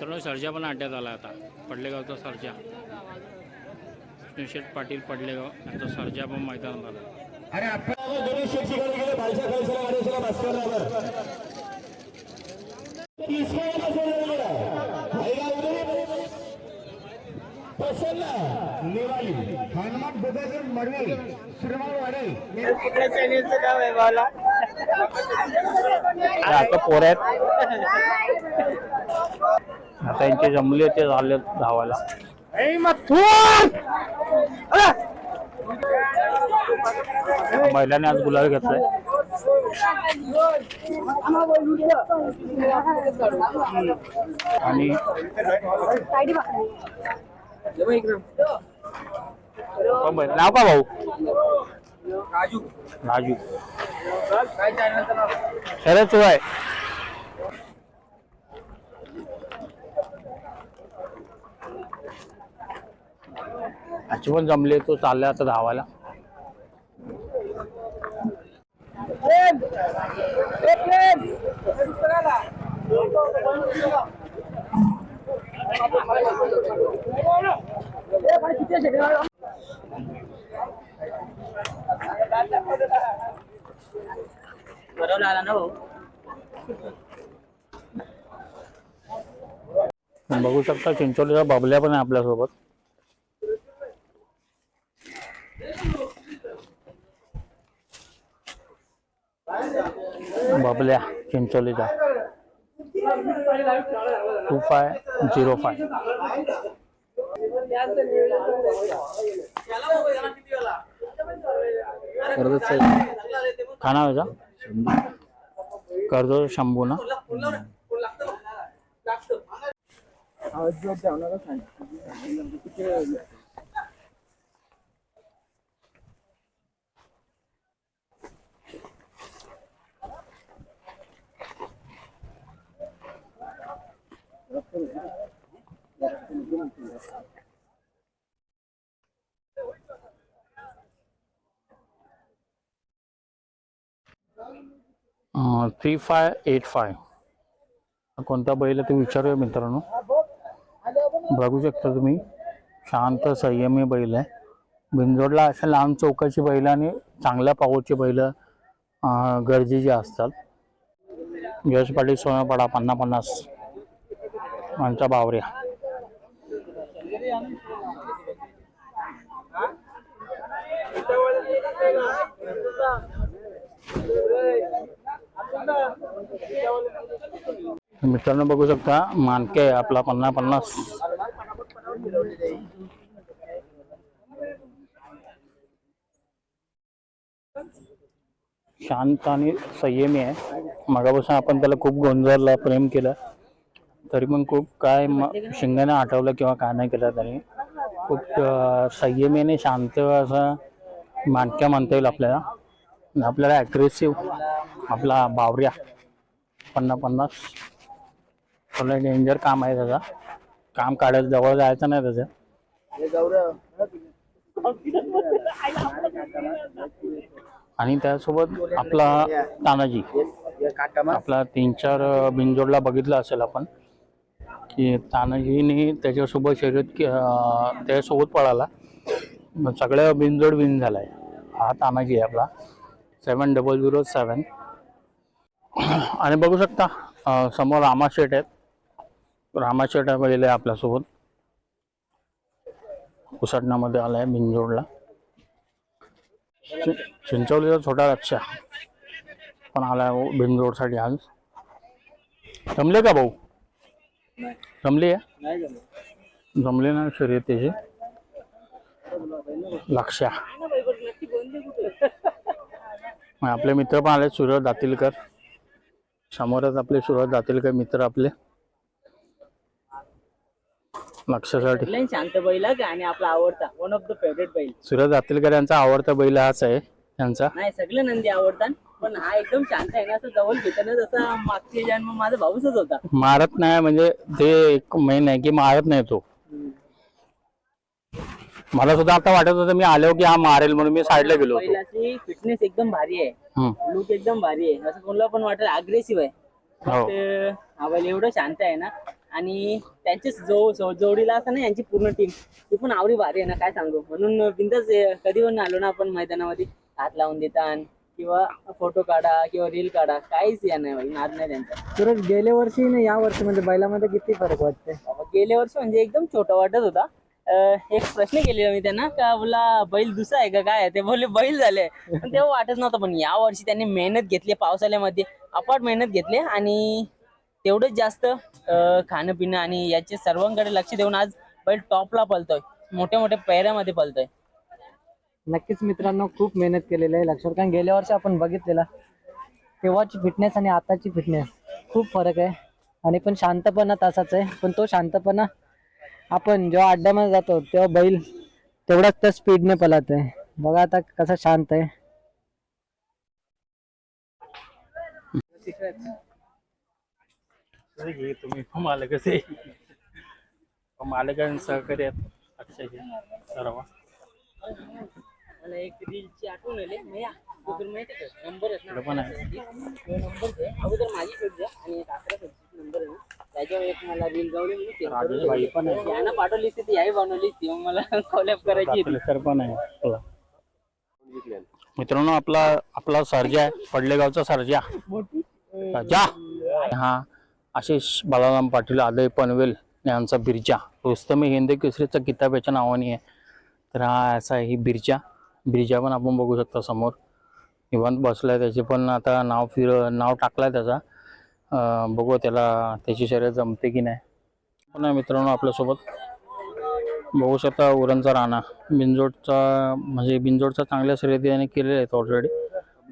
मित्रांनो सर्जा पण अड्ड्यात आला आता. पडलेगावचा सर्जा. विष्णुशेठ पाटील पडलेगाव. यांचा सर्जा पण मैदानात आला. अरे. प्रसन्न हनुमान मडवी श्रीमान वाडे कुठल्या चॅनेलचं नाव आहे मला आता पोर आहेत आता यांचे जमले ते झाले धावायला. बैलाने आज गुलाल घेतलाय. आणि हो. नाव का भाऊ. राजू. राजू. शरद शिवाय. अशी पण जमले तो चालला आता धावायला. बरोबर आला ना भाऊ बघू शकता चिंचोलीचा बाबल्या पण आहे आपल्यासोबत. बबल्या चिंचोलीचा टू फाय झिरो फाय. काय नाव आहे कर्ज शंभू ना? थ्री फाय एट फाय कोणता बैल ते विचारूया मित्रांनो. बघू शकता तुम्ही शांत संयमी बैल आहे. बिंजोडला अशा लांब चौकाची बैल आणि चांगल्या पावरची बैल गरजेची असतात. यश पाटील सोनापाडा पन्ना पन्नास. आमच्या बावऱ्या. मित्रांनो बघू शकता मानके आहे आपला पन्नास पन्नास. शांत आणि संयमी आहे. मगापासून आपण त्याला खूप गोंधळला प्रेम केलं. तरी पण खूप काय म शिंगाने आठवलं किंवा काय नाही केलं तरी. खूप अं, संयमी आणि शांत असा मानक्या म्हणता येईल आपल्याला. आपल्याला ॲग्रेसिव्ह आपला बावऱ्या पन्नास पन्नास. थोडं डेंजर काम आहे त्याचा. काम काढायला जवळ जायचं नाही त्याचं. आणि त्यासोबत आपला तानाजी. आपला तीन चार अं, बिनजोडला बघितला असेल आपण. की तानाजीने त्याच्यासोबत शर्यत के- त्याच्यासोबत पळाला. मग सगळ्या बिनजोड विन आहे हा तानाजी आहे आपला. सेवन डबल झिरो सेवन आणि बघू शकता समोर रामा शेट आहेत. रामा शेट आहे आपल्यासोबत. उसाटनामध्ये आला आहे बिनजोडला. चि- चिंचवलीचा छोटा रक्षा पण आलाय बिनजोडसाठी आज. जमले का भाऊ? जमली आहे? नाही जमलं. ना शर्यतीचे लक्ष्या. मग आपले मित्र पण आले सूरज दातीलकर. समोरच आपले सूरज दातीलकर मित्र आपले. लक्षासाठी. शांत बैल आणि आपला आवडता वन ऑफ द फेवरेट बैल. सूरज दातीलकर यांचा आवडता बैल हाच आहे त्यांचा. नाही सगळे नंदी आवडतात. पण हा एकदम शांत आहे ना असं जवळ घेताना जसा मागचे जन्म माझा भाऊच होता. मारत नाही म्हणजे ते एक मेन आहे की मारत नाही तो. मला सुद्धा आता वाटत होतं मी आलो की हा मारेल म्हणून मी साईडला गेलो होतो. बैलाची फिटनेस एकदम भारी आहे. लुक एकदम भारी आहे. असं कोणाला पण वाटेल अग्रेसिव्ह आहे. हो. तर हा बैल एवढं शांत आहे ना आणि त्यांची जो जो- जोडीला असं ना यांची पूर्ण टीम ती पण आवडी भारी आहे ना काय सांगू? म्हणून बिंदाच कधी पण आलो ना आपण मैदानामध्ये हात लावून देतात किंवा फोटो काढा किंवा रील काढा काहीच या नाही भाई नाद नाही त्यांचा. सुरज गेल्या वर्षी ना या वर्षी म्हणजे बैलामध्ये किती फरक वाटते बाबा, गेल्या वर्षी म्हणजे एकदम छोटा वाटत होता. अं, एक प्रश्न केलेला मी त्यांना का बोला बैल दुसरा आहे का काय आहे? ते बोलले बैल झाले. पण तेव्हा वाटत नव्हतं पण या वर्षी त्यांनी मेहनत घेतली पावसाळ्यामध्ये अपाट मेहनत घेतली आणि तेवढंच जास्त अं, खाणं पिणं आणि याचे सर्वांकडे लक्ष देऊन आज बैल टॉपला पलतोय मोठ्या मोठ्या पैऱ्यामध्ये पलतोय नक्कीच मित्रांनो खूप मेहनत केलेली आहे. लक्षात कारण गेल्या वर्षी आपण बघितलेला तेव्हाची फिटनेस आणि आताची फिटनेस खूप फरक आहे. आणि पण शांतपणा तसाच आहे. पण तो शांतपणा आपण जेव्हा अड्ड्यामध्ये जातो तेव्हा बैल तेवढाच त्या स्पीडने पलात आहे. बघा आता कसा शांत आहे. तुम्ही हो मालक कसे हो मालकां अक्षय सर्व. मला एक रीलची आठवण आली. मैया माहिती आहे का? नंबर आहेत इकडं पण आहे. नंबर अगोदर माझी शोध द्या आणि एक अकरा नंबर आहे ना. त्याच्यावर एक मला रील गावली म्हणून send करून राजेश भाई पण आहे. ठेवली. यानं पाठवली असती ती याही बनवली असती मग मला कॉलॅप करायची होती. सर पण आहे. आपला. मित्रांनो आपला आपला सर्जा आहे. पडलेगावचा सर्जा. सर्जा. हा. आशिष बालाराम पाटील आदय पनवेल यांचा बिरजा. रुस्तमे हिंद केसरीचा किताब याच्या नावाने आहे. तर हा असा आहे ही बिरजा. ब्रिजा पण आपण बघू शकता समोर. निवांत बसलाय त्याचे पण आता नाव फिर नाव टाकलाय त्याचा. बघू त्याला त्याची शर्यत जमते की नाही. पण आहे मित्रांनो आपल्यासोबत. बघू शकता उरणचा राणा. बिंजोडचा म्हणजे बिंजोडचा चांगल्या शर्यतीने केलेला केलेल्या आहेत ऑलरेडी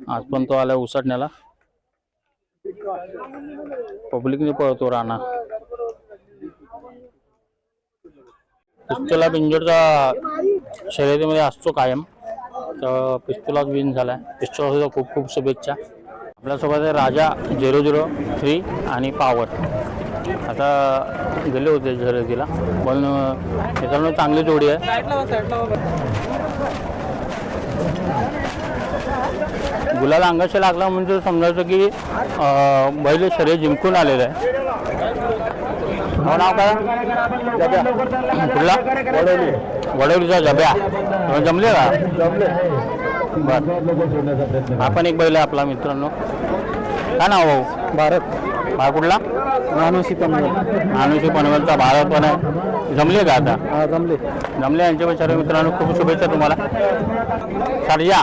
आज पण तो आला उसटण्याला पब्लिकने पळतो राणा. पिस्तूला बिंजोडचा शर्यतीमध्ये असतो कायम. तर पिस्तूलाच विन झाला आहे सुद्धा खूप खूप शुभेच्छा. आपल्यासोबत आहे राजा झिरो झिरो थ्री आणि पावर आता गेले होते शर्यतीला पण मित्रांनो चांगली जोडी आहे. गुलाला अंगाशी लागला म्हणजे समजायचं की बैल शरीर जिंकून आलेलं आहे. हो नाव काय? कुठला वडवली वडवलीचा जब्या जमले का? बर. हा पण एक बैल आहे आपला मित्रांनो. काय नाव भाऊ? भारत. हा कुठला? पण मानुषी पनवेलचा भारत पण आहे. जमले का आता? जमले. जमले यांच्या सर्व मित्रांनो खूप शुभेच्छा तुम्हाला. सर्जा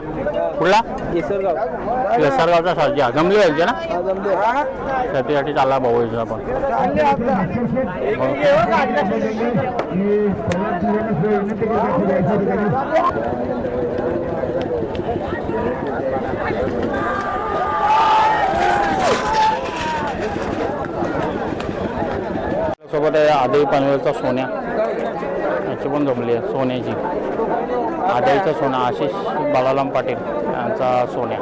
कुठला? केसरगावचा सर्जा जमले यांचे ना? त्याच्यासाठी चालला भाऊ याचा आपण सोबत आहे आदई पनवेलचा सोन्या. याची पण जमली आहे सोन्याची. आदईचा सोना आशिष बालाराम पाटील यांचा सोन्या.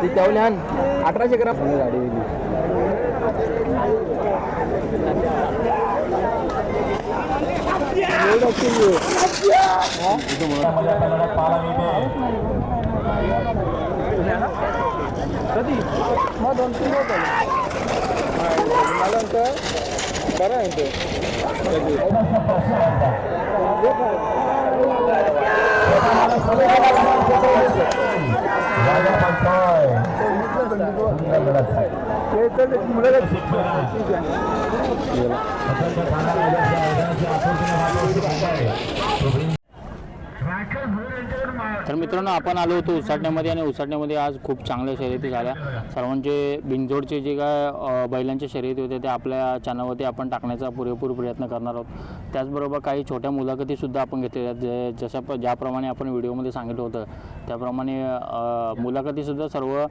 ती त्यावली आण अठराशे ग्राम. गाडी दिली कधी मग दोन तीन मला баранды. Provincia तर मित्रांनो आपण आलो होतो उसाटण्यामध्ये आणि उसाटण्यामध्ये आज खूप चांगल्या शर्यती झाल्या. सर्वांचे बिनजोडचे जे काय बैलांच्या शर्यती होते ते आपल्या चॅनलवरती आपण टाकण्याचा पुरेपूर प्रयत्न करणार आहोत. त्याचबरोबर काही छोट्या मुलाखतीसुद्धा आपण घेतलेल्या आहेत जे जशा प ज्याप्रमाणे आपण व्हिडिओमध्ये सांगितलं होतं. त्याप्रमाणे मुलाखतीसुद्धा सर्व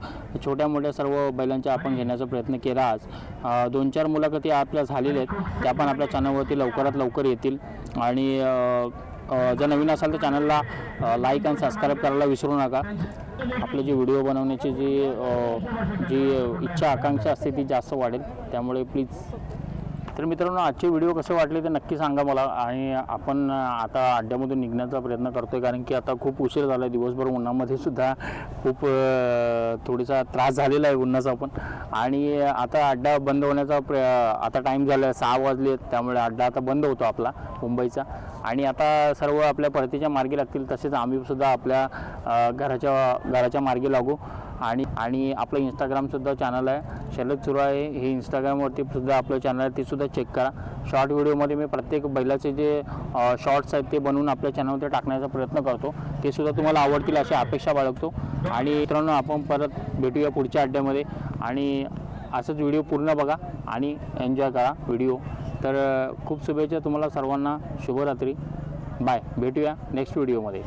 छोट्या मोठ्या सर्व बैलांच्या आपण घेण्याचा प्रयत्न केला आज. दोन चार मुलाखती आपल्या झालेल्या आहेत. त्या पण आपल्या चॅनलवरती लवकरात लवकर येतील. आणि जर नवीन असाल तर चॅनलला लाईक आणि सबस्क्राईब करायला विसरू नका. आपले जे व्हिडिओ बनवण्याची जी जी इच्छा आकांक्षा असते ती जास्त वाढेल. त्यामुळे प्लीज तर मित्रांनो आजचे व्हिडिओ कसे वाटले ते नक्की सांगा मला. आणि आपण आता अड्ड्यामधून निघण्याचा प्रयत्न करतोय कारण की आता खूप उशीर झाला आहे दिवसभर उन्हामध्ये सुद्धा खूप थोडासा थोडीसा त्रास झालेला आहे उन्हाचा पण. आणि आता अड्डा बंद होण्याचा प्र आता टाईम झाला आहे सहा वाजले त्यामुळे अड्डा आता बंद होतो आपला मुंबईचा. आणि आता सर्व आपल्या परतीच्या मार्गी लागतील तसेच आम्हीसुद्धा आपल्या घराच्या घराच्या मार्गी लागू. आणि आणि आपलं इंस्टाग्रामसुद्धा चॅनल आहे. शरद चुराळे हे इंस्टाग्रामवरती सुद्धा आपलं चॅनल आहे. ते सुद्धा चेक करा. शॉर्ट व्हिडिओमध्ये मी प्रत्येक बैलाचे जे शॉर्ट्स आहेत ते बनवून आपल्या चॅनलवर टाकण्याचा प्रयत्न करतो. ते सुद्धा तुम्हाला आवडतील अशी अपेक्षा बाळगतो. आणि मित्रांनो आपण परत भेटूया पुढच्या अड्ड्यामध्ये. आणि असंच व्हिडिओ पूर्ण बघा आणि एन्जॉय करा व्हिडिओ तर खूप शुभेच्छा तुम्हाला सर्वांना. शुभरात्री. बाय भेटूया नेक्स्ट व्हिडिओमध्ये